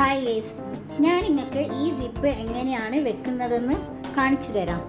Hi lace ഞാൻ നിങ്ങൾക്ക് ഈ സിപ്പ് എങ്ങനെയാണ് വെക്കുന്നതെന്ന് കാണിച്ചു തരാം.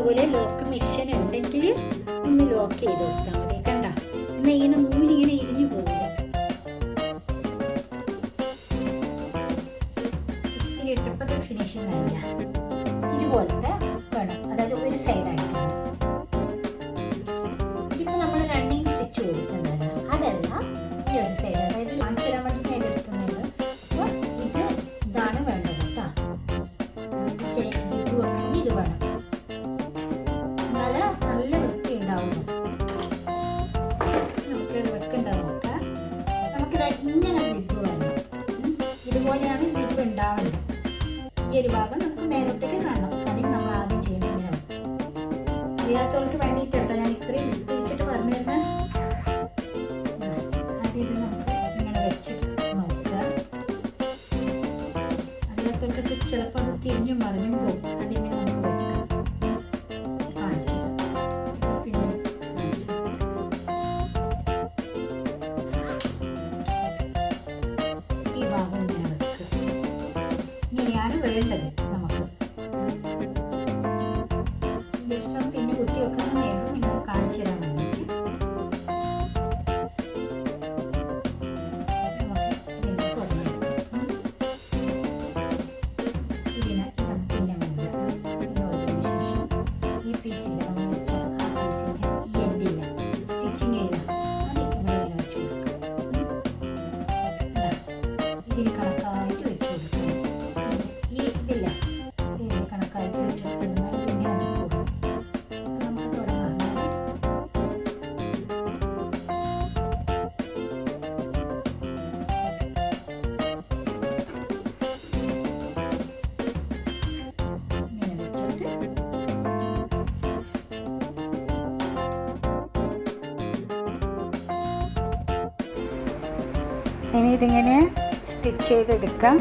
ഇതുപോലെ ലോക്ക് മെഷീൻ ഉണ്ടെങ്കിൽ ഒന്ന് ലോക്ക് ചെയ്ത് കൊടുത്താൽ മതി കണ്ട. എന്നാൽ ഇങ്ങനെ നൂലിങ്ങനെ ഇരിഞ്ഞു പോകില്ല ഇട്ടപ്പോ ഇട്ടപ്പോൾ ഫിനിഷിംഗ് ആയില്ല ഇതുപോലത്തെ വേണം. അതായത് ഒരു സൈഡായിട്ട് ഉണ്ടാവും നമുക്ക് വെക്കുണ്ടാവും നോക്കാം നമുക്കിത് ഇങ്ങനെ സിബ് വേണം ഇതുപോലെയാണ് സിബ് ഉണ്ടാവേണ്ടത് ഈ ഒരു ഭാഗം നമുക്ക് മേലോട്ടേക്ക് കാണണം. അല്ലെങ്കിൽ നമ്മൾ ആദ്യം ചെയ്യണം ഇങ്ങനെയാണ്. അറിയാത്തവർക്ക് വേണ്ടിയിട്ടോ ഞാൻ ഇത്രയും വിശദീകരിച്ചിട്ട് പറഞ്ഞു തരുന്ന ആദ്യം നമുക്ക് ഇങ്ങനെ വെച്ചിട്ട് നോക്കുക അറിയാത്തവർക്ക് ചിലപ്പോൾ അത് തിരിഞ്ഞും മറിഞ്ഞും Limited. ഇനി ഇതിങ്ങനെ സ്റ്റിച്ച് ചെയ്തെടുക്കാം.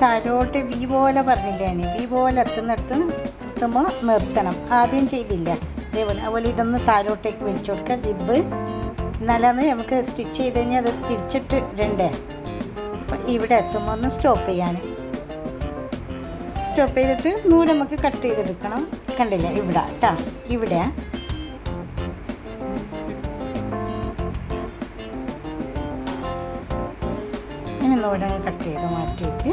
താഴോട്ട് വി പോലെ പറഞ്ഞില്ലേ അനി വി പോലെ എത്തുന്നിടത്ത് എത്തുമ്പോൾ നിർത്തണം. ആദ്യം ചെയ്തില്ല. അതേപോലെ അതുപോലെ ഇതൊന്ന് താഴോട്ടേക്ക് വലിച്ചു കൊടുക്കുക ജിബ് എന്നാലാന്ന് നമുക്ക് സ്റ്റിച്ച് ചെയ്ത് കഴിഞ്ഞാൽ അത് തിരിച്ചിട്ട് ഇടണ്ടേ ഇവിടെ എത്തുമ്പോൾ ഒന്ന് സ്റ്റോപ്പ് ചെയ്യാൻ. സ്റ്റോപ്പ് ചെയ്തിട്ട് നൂൽ നമുക്ക് കട്ട് ചെയ്തെടുക്കണം. കണ്ടില്ലേ? ഇവിടെ കേട്ടോ ഇവിടെ. ഇനി നൂലങ്ങ് കട്ട് ചെയ്ത് മാറ്റിയിട്ട്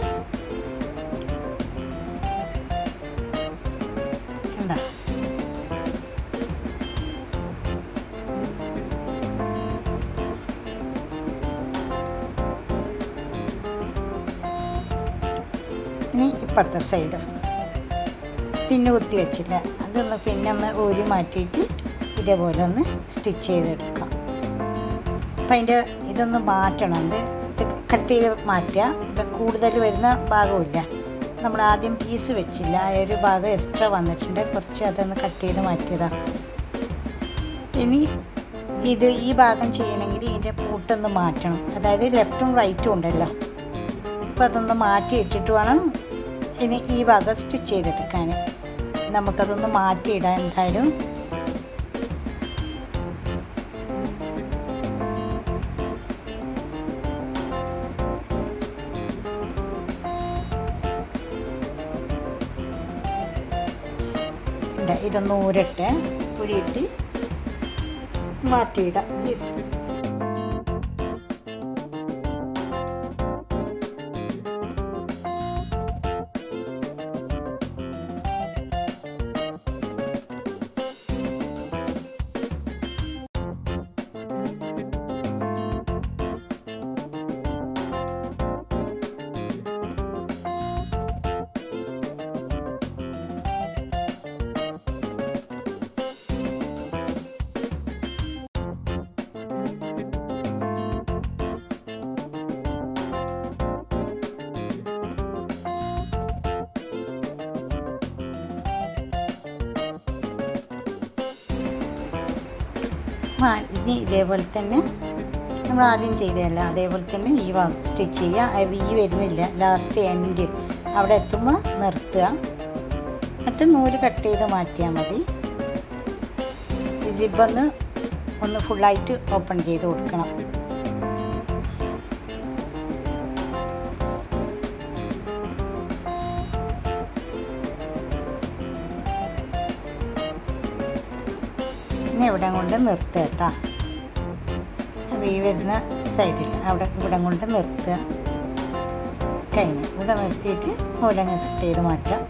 ഇനി ഇപ്പുറത്തെ സൈഡ് പിന്നെ കുത്തി വെച്ചില്ല. അതൊന്ന് പിന്നെ ഒന്ന് ഊരി മാറ്റിയിട്ട് ഇതേപോലെ ഒന്ന് സ്റ്റിച്ച് ചെയ്തെടുക്കാം. അപ്പം അതിന്റെ ഇതൊന്ന് മാറ്റണം. ഇത് കട്ട് ചെയ്ത് മാറ്റുക. ഇപ്പം കൂടുതൽ വരുന്ന ഭാഗമില്ല നമ്മൾ ആദ്യം പീസ് വെച്ചില്ല. ആ ഒരു ഭാഗം എക്സ്ട്രാ വന്നിട്ടുണ്ട്. കുറച്ച് അതൊന്ന് കട്ട് ചെയ്ത് മാറ്റിയതാണ് ഇനി ഇത് ഈ ഭാഗം ചെയ്യണമെങ്കിൽ ഇതിന്റെ പൂട്ടൊന്ന് മാറ്റണം. അതായത് ലെഫ്റ്റും റൈറ്റും ഉണ്ടല്ലോ. അപ്പോൾ അതൊന്ന് മാറ്റി ഇട്ടിട്ട് വേണം ഇനി ഈ വക സ്റ്റിച്ച് ചെയ്തെടുക്കാൻ നമുക്കതൊന്ന് മാറ്റിയിടാം എന്തായാലും. ഇതാ, ഇതൊന്ന് ഊരട്ടെ. ഊരിയിട്ട് മാറ്റിയിടാം. ഇനി ഇതേപോലെ തന്നെ നമ്മൾ ആദ്യം ചെയ്തതല്ല അതേപോലെ തന്നെ ഈ ഭാഗം സ്റ്റിച്ച് ചെയ്യുക. വി വരുന്നില്ല. ലാസ്റ്റ് എൻഡ് അവിടെ എത്തുമ്പോൾ നിർത്തുക. എന്നിട്ട് നൂൽ കട്ട് ചെയ്ത് മാറ്റിയാൽ മതി. ഈ ജിബൊന്ന് ഒന്ന് ഫുള്ളായിട്ട് ഓപ്പൺ ചെയ്ത് കൊടുക്കണം. ഇനി ഇവിടെ കൊണ്ട് നിർത്തുക കേട്ടോ. ഈ വരുന്ന സൈഡിൽ അവിടെ ഇവിടെ കൊണ്ട് നിർത്തുക കഴിഞ്ഞ് ഇവിടെ നിർത്തിയിട്ട് ഇവിടെ കട്ട് ചെയ്ത് മാറ്റാം.